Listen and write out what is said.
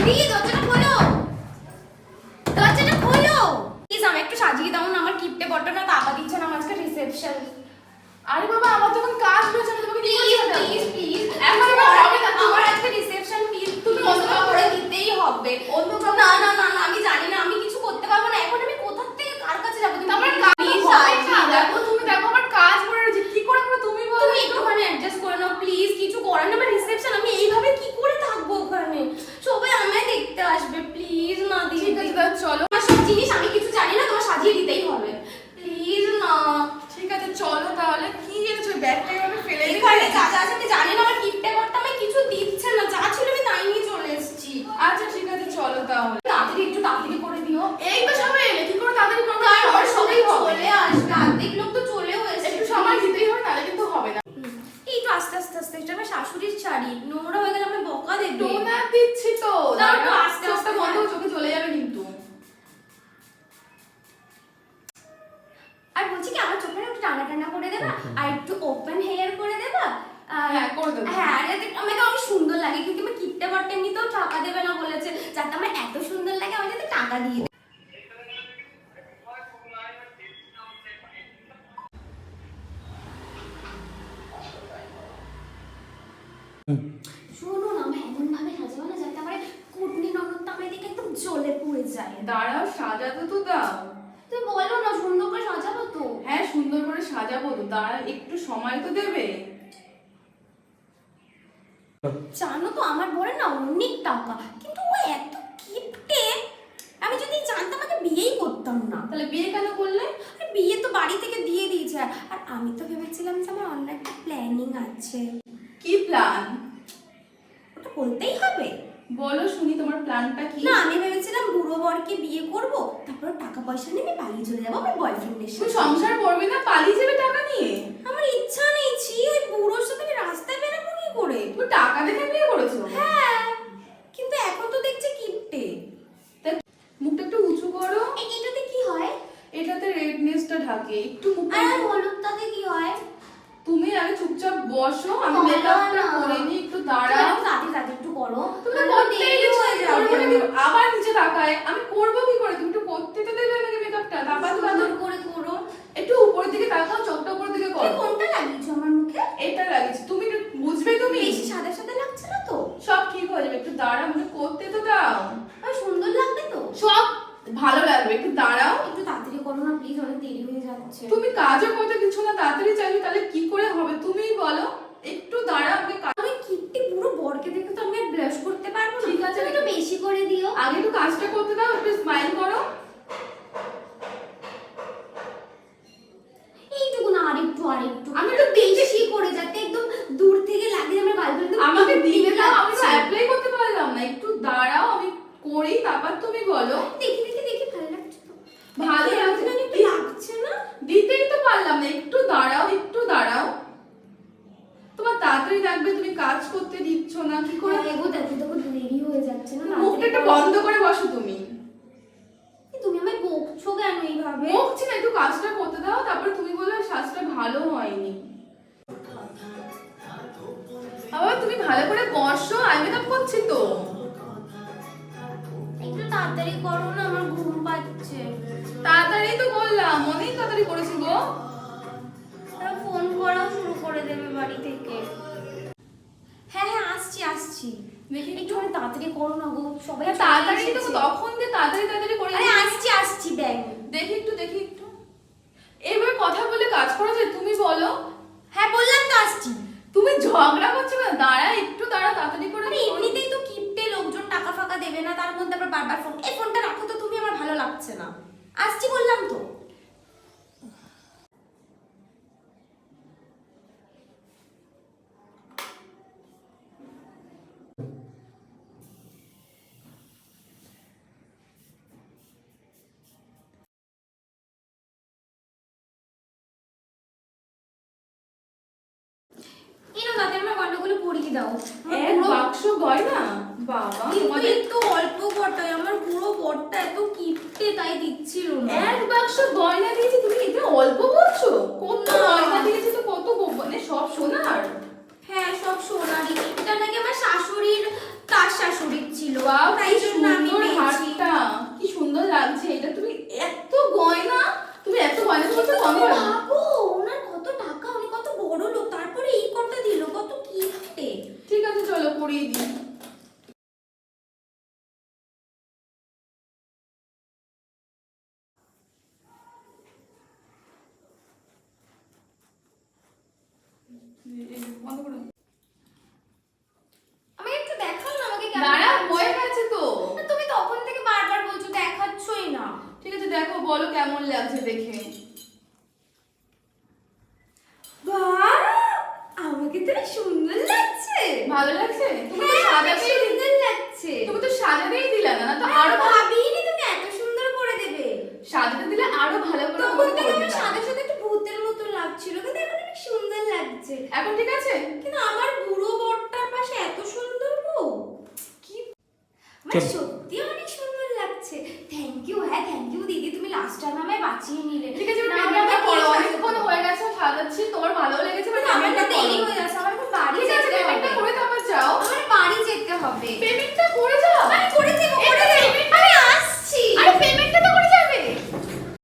দি দরজাটা খোলো। প্লিজ একটু সাজিয়ে দাও আমার কিপটে বটনা তাপা দিচ্ছে না, আমার আজকে রিসেপশন আরে বাবা, আমার তখন কাজ রয়েছে আমি তোমাকে করে প্লিজ সাজাবো? প্লিজ প্লিজ এখন এখন আমার হবে না, আমার আজকে রিসেপশন প্লিজ তুমি তুমি অন্য অন্য করে কাউকে- দিতেই হবে অন্য না না না না আমি জানি না আমি কিছু করতে পারব না এখন আমি কোথা থেকে কার কাছে যাব তুমি আমার please কাজ please হবে না সাজিয়ে দাও। দেখো তুমি দেখো আমার কাজ পড়ে রয়েছে কি করে করো তুমি বলো তুমি একটুখানি অ্যাডজাস্ট করে নাও প্লিজ কিছু করার না আমার রিসেপশন আমি এইভাবে কি করে থাকব ওখানে সবাই আমায় দেখতে আসবে প্লিজ না দিদি ঠিক আছে তাহলে চলো আমার সব জিনিস আমি কিছু জানি না তোমার সাজিয়ে দিতেই হবে প্লিজ না ঠিক আছে চলো তাহলে কি এনেছো ব্যাগটা এভাবে ফেলে দিলে এখানে যা যা আছে আমি জানি না আমার কিপটে করতে আমায় কিছু দিচ্ছে না যা ছিল আমি তাই নিয়ে চলে এসেছি আচ্ছা ঠিক আছে চলো তাহলে তাড়াতাড়ি একটু তাড়াতাড়ি করে দিও এই তো সবাই এলে কি করে তাড়াতাড়ি করব তারপর সবাই সবাই হবে চলে আসবে অর্ধেক লোক তো চলেও এসেছে একটু সময় দিতেই হবে তাহলে কিন্তু হবে না হুম, এই তো আস্তে আস্তে আস্তে এটা আমার শাশুড়ির শাড়ি নোংরা হয়ে গেলে আমি বকা দেবে। টোনার দিচ্ছি তো। দাঁড়াও, আস্তে আস্তে আস্তে বন্ধ হ্যাঁ। চোখে চলে যাবে কিন্তু। আর বলছি কি আমার চোখটা একটু টানা টানা করে দেবা আর একটু ওপেন হেয়ার করে দেবা আর হ্যাঁ, করে দেবো। হ্যাঁ আর আমাকে অনেক সুন্দর লাগে কিন্তু আমার কিপটে বাট্টে নিতেও টাকা দেবে না বলেছে যাতে আমার এত সুন্দর লাগে আমাকে যাতে টাকা দিয়ে শোনো না এমন ভাবে সাজাবো না যাতে আমার কুটনি একদম জ্বলে পুড়ে যায়। দাঁড়াও সাজাতে তো দাও। তুমি বলো না সুন্দর করে সাজাবো তো। হ্যাঁ সুন্দর করে সাজাবো তো। দাঁড়াও একটু সময় তো দেবে। জানো তো আমার বড় না অনেক টাকা কিন্তু ও এত কিপটে। আমি যদি জানতাম আমাকে বিয়েই করতাম না। তাহলে বিয়ে কেন করলে? আর বিয়ে তো বাড়ি থেকে দিয়ে দিয়েছে। আর আমি তো ভেবেছিলাম যে আমার অন্য একটা প্ল্যানিং আছে। কি প্ল্যান ওটা বলতেই হবে। বলো শুনি তোমার প্ল্যানটা কি? না আমি ভেবেছিলাম বুড়ো বরকে বিয়ে করব তারপর টাকা পয়সা নিয়ে আমি পালিয়ে চলে যাব আমার বয়ফ্রেন্ডের সাথে। সংসার করবে না পালিয়ে যাবে টাকা নিয়ে? আমার ইচ্ছা নেই ছি ওই বুড়োর সাথে আমি রাস্তায় বেরোবো কি করে? তুমি টাকা দেখে বিয়ে করেছ? হ্যাঁ কিন্তু এখন তো দেখছি কিপটে। মুখটা একটু উঁচু করো। এটাতে কি হয়? এটাতে রেডনেসটা ঢাকে। একটু মুখটা আর হলুদটাতে কি হয়? তুমি আগে চুপচাপ বসো আমি মেকআপটা করে নি একটু দাঁড়াও। সাথে তাড়াতাড়ি তাড়াতাড়ি একটু করো। তুমি করতেই হয়ে যাবে। আবার নিচে তাকায়। আমি করব কি করে? তুমি একটু করতে তো দেবে আমাকে মেকআপটা তারপর তো সুন্দর তাদের করে করো একটু উপরের দিকে তাকাও চোখটা উপরের দিকে তুমি করো কোনটা লাগিয়েছো আমার মুখে এটা লাগিয়েছি তুমি একটু বুঝবে তুমি বেশি সাদা সাদা লাগছে না তো সব ঠিক হয়ে যাবে একটু দাঁড়াও মানে করতে তো দাও আর সুন্দর লাগবে তো সব ভালো লাগবে একটু দাঁড়াও একটু তাড়াতাড়ি করো না প্লিজ অনেক দেরি হয়ে যাচ্ছে তুমি কাজও করতে দিচ্ছ না তাড়াতাড়ি চাইবে তাহলে কি করে হবে তুমিই বলো একটু দাঁড়াও আমাকে কা- আমি কিপটি পুরো বরকে দেখে তো আমি ব্লাশ করতে পারব না ঠিক আছে। তুমি একটু বেশি করে দিও আগে একটু কাজটা করতে দাও একটু স্মাইল করো। এইটুকু না আরেকটু আরেকটু। আমি বেশি করে যাতে একদম দূর থেকে লাগে আমার আমাকে দাও আমি তো অ্যাপ্লাই করতে পারলাম না। একটু দাঁড়াও আমি করি তারপর তুমি বলো। দেখি দেখি দেখি ভালো লাগছে তো। ভালো লাগছে? না লাগছে না? দিতেই তো পারলাম না। একটু দাঁড়াও একটু দাঁড়াও। তোমার তাড়াতাড়ি লাগবে তুমি কাজ করতে দিচ্ছ না কি করে? করে এগো দেখো দেখো হয়ে যাচ্ছে না মুখটা একটু বন্ধ করে বসো তুমি। তুমি আমায় বকছো কেন এইভাবে? বকছি না একটু কাজটা করতে দাও তারপরে তুমি বলবে সাজটা ভালো হয়নি। আবার তুমি ভালো করে বসো আই মেকআপ করছি তো। একটু তাড়াতাড়ি করো না আমার ঘুম পাচ্ছে। তাড়াতাড়ি তো বললাম অনেক তাড়াতাড়ি করেছি গো। ফোন করাও শুরু করে দেবে বাড়ি আসছি দেখি একটু মানে তাড়াতাড়ি করো না গো সবাই হ্যাঁ, তাড়াতাড়ি তো তখন দিয়ে তাড়াতাড়ি তাড়াতাড়ি করে আরে আসছি আসছি দেখ দেখি একটু দেখি একটু। এবার কথা বলে কাজ করা যায় তুমি বলো। হ্যাঁ বললাম তো আসছি। তুমি ঝগড়া করছ না দাঁড়া একটু দাঁড়া তাড়াতাড়ি করে আরে এমনিতেই তো কিপটে লোকজন টাকা ফাকা দেবে না তার মধ্যে আবার বারবার ফোন এই ফোনটা রাখো তো তুমি আমার ভালো লাগছে না। আসছি বললাম তো এই নাও তাতে আমার গন্ডগুলো পরিয়ে দাও। এক বাক্স গয়না? বাবা। কিন্তু একটু অল্প বটায় আমার পুরো বটটা এত কিপটে তাই দিচ্ছিল না। এক বাক্স গয়না দিয়েছি তুমি এটা অল্প বলছো? কত গয়না দিয়েছি তো কত মানে সব সোনার? হ্যাঁ সব সোনারি আমাকে তো। তুমি তখন থেকে বারবার বলছো দেখাচ্ছই না। ঠিক আছে দেখো বলো কেমন লাগছে দেখে। আমাকে তো সুন্দর লাগছে। ভালো লাগছে? তুমি হ্যাঁ, সাদা পেয়ে আমার সত্যি অনেক সুন্দর লাগছে। থ্যাংক ইউ হ্যাঁ থ্যাংক ইউ দিদি তুমি লাস্ট টাইম আমায় বাঁচিয়ে নিলে। ঠিক আছে করো কে অনেকক্ষণ হয়ে গেছে সাজাচ্ছি তোমার ভালো লেগেছে বাট মানে আমার না দেরি হয়ে যাচ্ছে